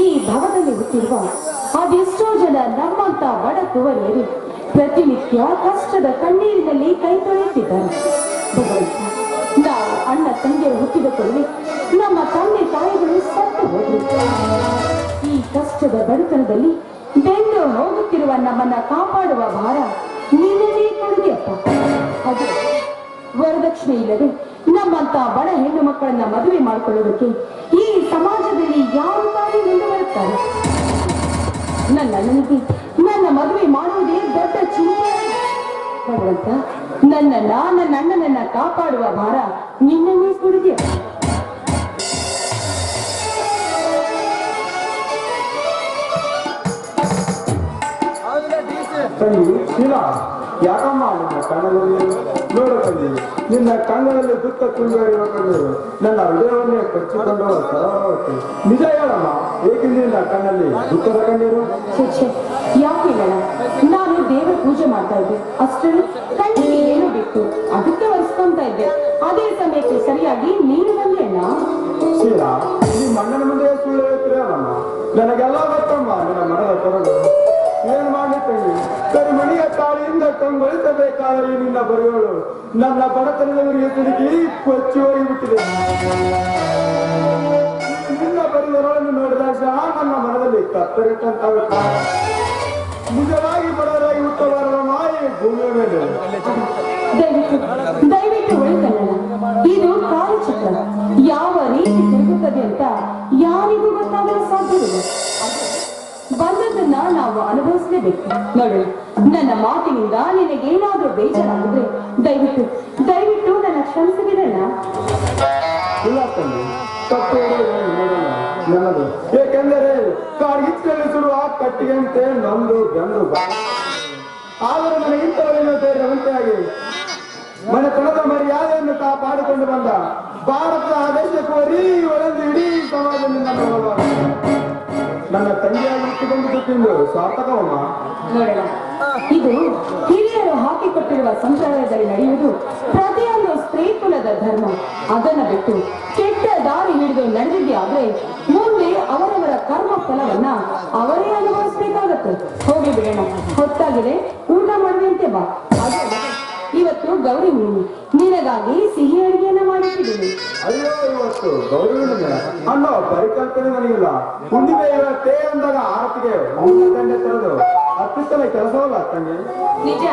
ಈ ಭವನದಲ್ಲಿ ಹುಟ್ಟಿರುವ ಅದೆಷ್ಟೋ ಜನ ನಮ್ಮಂತ ಬಡ ಕುವರಿಯರು ಪ್ರತಿನಿತ್ಯ ಕಷ್ಟದ ಕಣ್ಣೀರಿನಲ್ಲಿ ಕೈ ತೊಳೆಯುತ್ತಿದ್ದಾರೆ. ಅಣ್ಣ ತಂಗಿಯರು ಹುಟ್ಟಿದ ಕೂಡಲೇ ನಮ್ಮ ತಂದೆ ತಾಯಿಗಳು ಸತ್ತು ಹೋದರು. ಈ ಕಷ್ಟದ ಬಡತನದಲ್ಲಿ ಬೆಂದು ಹೋಗುತ್ತಿರುವ ನಮ್ಮನ್ನ ಕಾಪಾಡುವ ಭಾರ ನೀನೇ ಕೊಡುಗೆಯಪ್ಪ ಅದು ವರದಕ್ಷಿಣೆ ಇಲ್ಲದೆ ನಮ್ಮಂತ ಬಡ ಹೆಣ್ಣು ಮಕ್ಕಳನ್ನ ಮದುವೆ ಮಾಡಿಕೊಳ್ಳೋದಕ್ಕೆ ಈ ಸಮಾಜದಲ್ಲಿ ಯಾರು ತಾಯಿ ಮುಂದೆ ಬರುತ್ತಾರೆ? ನನ್ನ ನನಗೆ ನನ್ನ ಮದುವೆ ಮಾಡುವುದೇ ದೊಡ್ಡ ಚಿಂತೆ. ಭಗವಂತ ನನ್ನನ್ನ ನನ್ನ ನನ್ನ ಕಾಪಾಡುವ ಭಾರ ನಿನ್ನನ್ನೇ ತಂಗಿ ಶೀಲಾ ಯಾಕಮ್ಮ ನಿನ್ನ ಕಣ್ಣಲ್ಲಿ ನೋಡು ನಿನ್ನ ಕಣ್ಣಲ್ಲಿ ದುಃಖ ತುಂಬಿರುವ ಕಣ್ಣೀರು ನನ್ನ ಹೃದಯವನ್ನೇ ಕಚ್ಚಿಕೊಂಡು ಸರಳವಾಗುತ್ತೆ ನಿಜ ಹೇಳಮ್ಮ ಏಕೆ ನಿನ್ನ ಕಣ್ಣಲ್ಲಿ ದುಃಖದ ಕಣ್ಣೀರು? ಯಾಕೆ ಹೇಳೋಣ ನಾನು ದೇವರ ಪೂಜೆ ಮಾಡ್ತಾ ಇದ್ದೆ. ಅಷ್ಟೇ ಸರಿಯಾಗಿ ನೀನು ಬಂದೆ ಅಣ್ಣ ಶೀಲಾ ನಿಮ್ಮ ಅಣ್ಣನ ಮುಂದೆ ಸುಳ್ಳು ಹೇಳ್ತೀರಲ್ಲಮ್ಮ ನನಗೆಲ್ಲ ಗೊತ್ತಮ್ಮ ನಿನ್ನ ಮನದ ಕೊರಗು. ಏನ್ ಮಾಡಿ ಸರಿ ಮನೆಯ ತಾಳಿಯಿಂದ ಕಂಗೊಳಿಸಬೇಕಾದ ಈ ನಿನ್ನ ಬರೆಯೋಳು. ನನ್ನ ಬಡತನದವರಿಗೆ ತಿರುಗಿ ಕೊಚ್ಚಿ ಹೋಗಿಬಿಟ್ಟಿದೆ ನಿನ್ನ ಬರೆದೊರಳನ್ನು ನೋಡಿದಾಗ ನನ್ನ ಮನದಲ್ಲಿ ಕತ್ತರಿಟ್ಟಂತಾಗುತ್ತೆ ನಿಜವಾಗಿ ಬಡವರಾಗಿ ಹುಟ್ಟಬಾರದ ಮಾಯಿ ಭೂಮಿಯ ಮೇಲೆ. ದಯವಿಟ್ಟು ದಯವಿಟ್ಟು ಇದು ಕಾಲಚಕ್ರ ಯಾವ ರೀತಿ ತಿರುಗುತ್ತದೆ ಅಂತ ಯಾರಿಗೂ ಗೊತ್ತಾಗಲು ಸಾಧ್ಯವಿಲ್ಲ. ಬಂದದನ್ನ ನಾವು ಅನುಭವಿಸಲೇಬೇಕು. ನೋಡಿ ನನ್ನ ಮಾತಿನಿಂದ ನಿನಗೇನಾದ್ರೂ ಬೇಜಾರಾಗಿದ್ರೆ ದಯವಿಟ್ಟು ದಯವಿಟ್ಟು ನನ್ನ ಕ್ಷಮಿಸಿಬಿಡಣ್ಣ ಇಲ್ಲ ತಪ್ಪು ಏಕೆಂದರೆ ಕಾಡ್ಗಿಚ್ಚಲ್ಲಿ ಸುಡುವ ಕಟ್ಟಿಗೆಂತೆ ನೊಂದು ಬೆಂದು ಬಾ ನನಗಿಂತ ನನಗಿಂತವರೇನು ಧೈರ್ಯವಂತೆಯಾಗಿ ಮನೆತನದ ಮರ್ಯಾದೆಯನ್ನು ಕಾಪಾಡಿಕೊಂಡು ಬಂದ ಭಾರತ ಆದೇಶಕ್ಕೂ ಕೋರಿ ಒಳಂದು ಇಡೀ ಸಮಾಜದಿಂದ ನನ್ನ ತಂಗಿಯಾಗಿ ಇಟ್ಟುಕೊಂಡು ತಿಂದು ಸಾರ್ಥಕವಮ್ಮ. ಇದು ಹಿರಿಯರು ಹಾಕಿಕೊಟ್ಟಿರುವ ಸಂಪ್ರದಾಯದಲ್ಲಿ ನಡೆಯುವುದು ಪ್ರತಿಯೊಂದು ಸ್ತ್ರೀ ಕುಲದ ಧರ್ಮ. ಅದನ್ನ ಬಿಟ್ಟು ಕೆಟ್ಟ ದಾರಿ ಹಿಡಿದು ನಡೆದಿದ್ದೆ ಆದ್ರೆ ಮುಂದೆ ಅವರವರ ಕರ್ಮ ಫಲವನ್ನ ಅವರೇ ಅನುಭವಿಸಬೇಕಾಗತ್ತೆ. ಹೋಗಿ ಬಿಡೋಣ. ಹೊತ್ತಾಗಿದೆ. ಊಟ ಮಾಡುವಂತೆ ಬಾ. ಇವತ್ತು ಗೌರಿ ಹುಣ್ಣಿ ನಿನಗಾಗಿ ಸಿಹಿ ಅಡುಗೆಯನ್ನ ಮಾಡಿಟ್ಟಿದ್ದೀನಿ ಅಯ್ಯೋ ಇವತ್ತು ಗೌರಿ ಹುಣ್ಣಿಮೆ ಅಣ್ಣ ಪರಿಕಲ್ಪನೆ ನನಗಿಲ್ಲ. ಹುಣ್ಣಿಮೆ ಇವತ್ತೇ ಅಂದಾಗ ಆರತಿಗೆ ಗಂಟೆ ತರದು ಅತ್ಯುತ್ತಮ ಕೆಲಸವಲ್ಲ ತಂಗೆ? ನಿಜ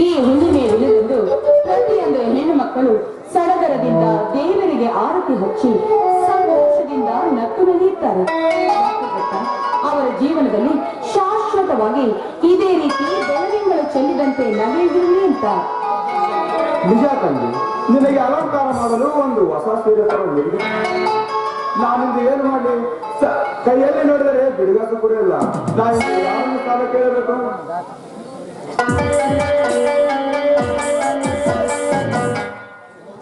ಈ ಹುಣ್ಣಿಮೆ ದಿನದಂದು ಪ್ರತಿಯೊಂದು ಹೆಣ್ಣು ಮಕ್ಕಳು ಸಡಗರದಿಂದ ದೇವರಿಗೆ ಆರತಿ ಹಚ್ಚಿ ಸಂತೋಷದಿಂದ ನಕ್ಕು ನಲಿಯುತ್ತಾರೆ ಅವರ ಜೀವನದಲ್ಲಿ ಶಾಶ್ವತವಾಗಿ ಇದೇ ರೀತಿ ಬೆಳದಿಂಗಳು ಚೆಲ್ಲಿದಂತೆ ನಗೆದಿರಲಿ ಅಂತ ನಿಜ ತಂಗಿ, ನಿನಗೆ ಅಲಂಕಾರ ಮಾಡಲು ಒಂದು ಹೊಸ ಸೀರೆ ತರಲು ನಾನಿಂದ ಏನು ಮಾಡಿ ಕೈಯಲ್ಲಿ ನೋಡಿದರೆ ಬಿಡುಗಾಸು ಕೂಡ ಇಲ್ಲ. ನಾನು ಯಾರನ್ನು ಸಾಲ ಕೇಳಬೇಕು?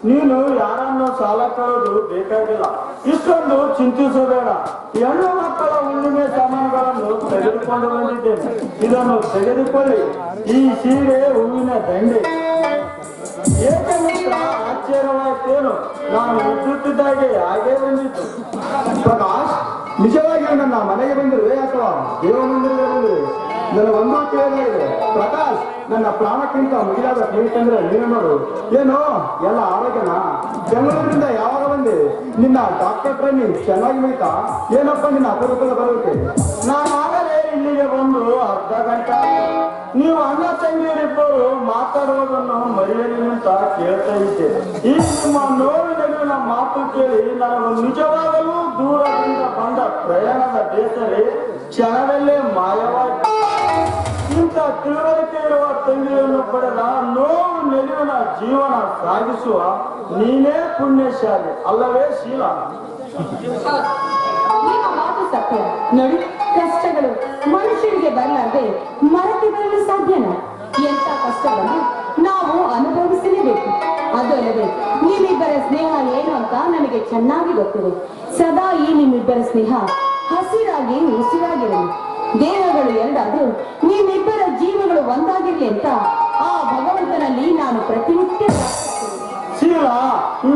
ನೀನು ಯಾರನ್ನು ಸಾಲ ಕೇಳೋದು ಬೇಕಾಗಿಲ್ಲ. ಇಷ್ಟೊಂದು ಚಿಂತಿಸಬೇಡ. ಹೆಣ್ಣು ಮಕ್ಕಳ ಹುಣ್ಣಿಮೆ ಸಾಮಾನುಗಳನ್ನು ತೆಗೆದುಕೊಂಡು ಬಂದಿದ್ದೇನೆ. ಇದನ್ನು ತೆಗೆದುಕೊಳ್ಳಿ. ಈ ಸೀರೆ ಹೂವಿನ ದಂಡೆ. ಏಕಮಿತ್ರ ಆಶ್ಚರ್ಯವಾಗ್ತೇನು ನಾನು ಮುಚ್ಚುತ್ತಿದ್ದಾಗೆ ಹಾಗೆ ಬಂದಿತ್ತು. ಪ್ರಕಾಶ್ ನಿಜವಾಗಿಯೂ ನನ್ನ ಮನೆಗೆ ಬಂದಿರುವೆ ಅಥವಾ ದೇವ ಮಂದಿರಕ್ಕೆ ಬಂದಿರುವೆ? ನನ್ನ ಒಂದು ಕೇಳಿದೆ ಪ್ರಕಾಶ್, ನನ್ನ ಪ್ರಾಣಕ್ಕಿಂತ ಮುಗಿಲಾದ ಸ್ನೇಹಿತಂದ್ರೆ ನೀನು ನೋಡು. ಏನು, ಎಲ್ಲ ಆರೋಗ್ಯನಾ? ಬೆಂಗಳೂರಿನಿಂದ ಯಾವಾಗ ಬಂದೆ? ನಿನ್ನ ಡಾಕ್ಟರ್ ಟ್ರೈನಿಂಗ್ ಚೆನ್ನಾಗಿ ಮುಗಿತಾ ಏನಪ್ಪ ನಿನ್ನ ಅಪರೂಪದ ಬರೋಕೆ ನಾನು ಆಗಲೇ ಇಲ್ಲಿಗೆ ಬಂದು ಅರ್ಧ ಗಂಟೆ ನೀವು ಅಣ್ಣ ತಂಗಿಯರಿಬ್ಬರು ಮಾತಾಡುವುದನ್ನು ಮರೆಯಲಿ ಅಂತ ಕೇಳ್ತಾ ಇದ್ದೆ ಈ ನಿಮ್ಮ ನೋವಿನ ಮಾತು ಕೇಳಿ ನಾನು ನಿಜವಾಗಲೂ ದೂರದಿಂದ ಬಂದ ಪ್ರಯಾಣದ ಬೇಸರಿ ಕ್ಷಣದಲ್ಲೇ ಮಾಯವಾಗಿ ಇಂಥ ತಿಳುವಳಿಕೆ ಇರುವ ತಂಗಿಯನ್ನು ಪಡೆದ ನೋವು ನೆಲುವಿನ ಜೀವನ ಸಾಗಿಸುವ ನೀನೇ ಪುಣ್ಯಶಾಲಿ, ಅಲ್ಲವೇ ಶೀಲ? ಮಾತು ಸತ್ಯ. ನೋಡಿ, ಕಷ್ಟಗಳು ಮನುಷ್ಯರಿಗೆ ಬರಲಾರದೆ ಮರಕ್ಕೆ ಬರಲು ನನಗೆ ಚೆನ್ನಾಗಿ ಗೊತ್ತಿದೆ. ಸದಾ ಈ ನಿಮ್ಮಿಬ್ಬರ ಸ್ನೇಹ, ಹಸಿರಾಗಿ ಉಸಿರಾಗಿರಲಿ ದೇಹಗಳು ಎರಡಾದ್ರೂ ನಿಮ್ಮಿಬ್ಬರ ಜೀವಗಳು ಒಂದಾಗಿರಲಿ ಅಂತ ಆ ಭಗವಂತನಲ್ಲಿ ನಾನು ಪ್ರತಿನಿತ್ಯ. ಶೀಲ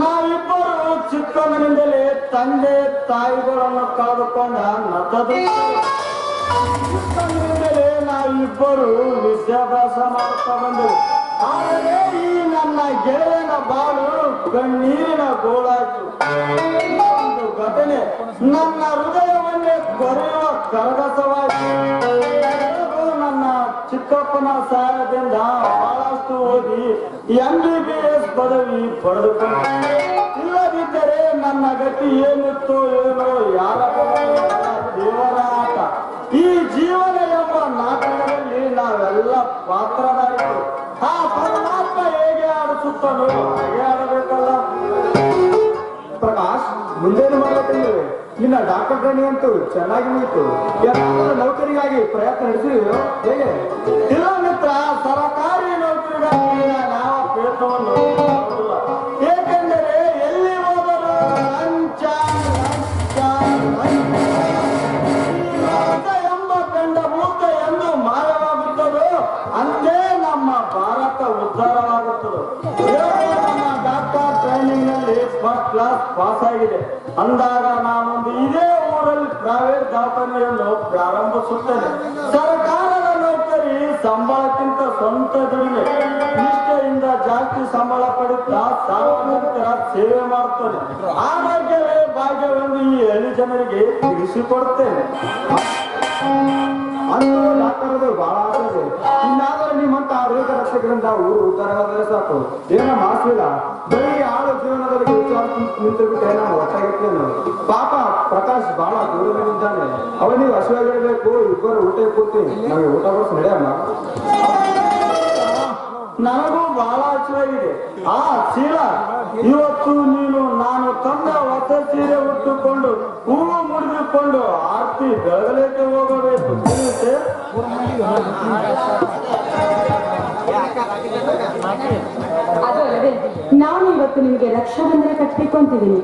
ನಾವಿಬ್ಬರು ಚಿಕ್ಕಂದಿನಿಂದಲೇ ತಂದೆ, ತಾಯಿಗಳನ್ನು ಕಳೆದುಕೊಂಡ ಚಿಕ್ಕಂದಿನಿಂದಲೇ ನಾವಿಬ್ಬರು ವಿದ್ಯಾಭ್ಯಾಸ ಮಾಡುತ್ತಾ ಬಂದೆವು. ಆದರೆ ಈ ನನ್ನ ಗೆಳೆಯನ ಬಾಳು ಕಣ್ಣೀರಿನ ಗೋಳಾಯಿತು ಒಂದು ಘಟನೆ. ನನ್ನ ಹೃದಯವನ್ನೇ ಕೊರೆಯುವ ಕರಗಸವಾಯಿತು ನನ್ನ ಚಿಕ್ಕಪ್ಪನ ಸಹಾಯದಿಂದ ಬಹಳಷ್ಟು ಓದಿ ಎಂ ಬಿ ಬಿ ಎಸ್ ಪದವಿ ಪಡೆದುಕೊಂಡಿದ್ದರೆ ಇಲ್ಲದಿದ್ದರೆ ನನ್ನ ಗತಿ ಏನಿತ್ತು ಏನೋ ಪ್ರಕಾಶ್, ಮುಂದೇನು ಮಾಡಬೇಕಂದ್ರೆ ಇನ್ನ ಡಾಕ್ಟರ್ ಟ್ರೈನಿಂಗ್ ಅಂತೂ ಚೆನ್ನಾಗಿ ಮುಗಿತು ನೌಕರಿಗಾಗಿ ಪ್ರಯತ್ನ ನಡೆಸಿದ್ರು ಹೇಗೆ? ಇಲ್ಲ ಮಿತ್ರ, ಸರಕಾರಿ ನೌಕರಿಗಾಗಿ ನಾವು ಪ್ರಯತ್ನವನ್ನು ಪಾಸ್ ಆಗಿದೆ ಅಂದಾಗ ನಾನೊಂದು ಇದೇ ಊರಲ್ಲಿ ಪ್ರೈವೇಟ್ ದವಾಖಾನೆಯನ್ನು ಪ್ರಾರಂಭಿಸುತ್ತೇನೆ. ಸರ್ಕಾರದ ನೌಕರಿ ಸಂಬಳಕ್ಕಿಂತ ಸ್ವಂತ ದುಡಿಮೆ. ನಿಷ್ಠೆಯಿಂದ ಜಾಸ್ತಿ ಸಂಬಳ ಪಡೆಯುತ್ತಾ ಸಾರ್ವಜನಿಕರ ಸೇವೆ ಮಾಡುತ್ತೇನೆ. ಆರೋಗ್ಯವೇ ಭಾಗ್ಯವೆಂದು ಈ ಹಳ್ಳಿ ಜನರಿಗೆ ತಿಳಿಸಿಕೊಡುತ್ತೇನೆ. ಡಾಕ್ಟರ್ದು ಬಹಳ ನಿಮ್ಮಂತ ಆರೋಗ್ಯ ರಕ್ಷಕರಿಂದ ಊರು ಉದ್ಧಾರವಾದರೆ ಸಾಕು. ಏನ ಮಾಸಿಲ್ಲ ಬರೀ ಆಳು ಜೀವನದಲ್ಲಿ ಪಾಪ ಪ್ರಕಾಶ್ ಬಹಳ ದೂರದಲ್ಲಿದ್ದಾನೆ. ಅವನಿಗೆ ಹಸಿವಾಗಿರಬೇಕು ಇಬ್ಬರು ಊಟ ಕೂತಿ. ನಮಗೆ ಊಟ ನಡೆಯಮ್ಮ. ನನಗೂ ಬಹಳ ಹಸುವಾಗಿದೆ ಆ ಚೀಲ ಇವತ್ತು ನೀನು ನಾನು ತಂದ ಹೊಸ ಸೀರೆ ಉಟ್ಟುಕೊಂಡು ಹೂವು ಮುಡಿದುಕೊಂಡು ಆರ್ತಿ ಬೆಳಗಲಿಕ್ಕೆ ಹೋಗಬೇಕು. ತಿಳಿಯುತ್ತೆ? ನಾನು ಇವತ್ತು ನಿಮಗೆ ರಕ್ಷಾಬಂಧನ ಕಟ್ಟಬೇಕು ಅಂತಿದ್ದೀನಿ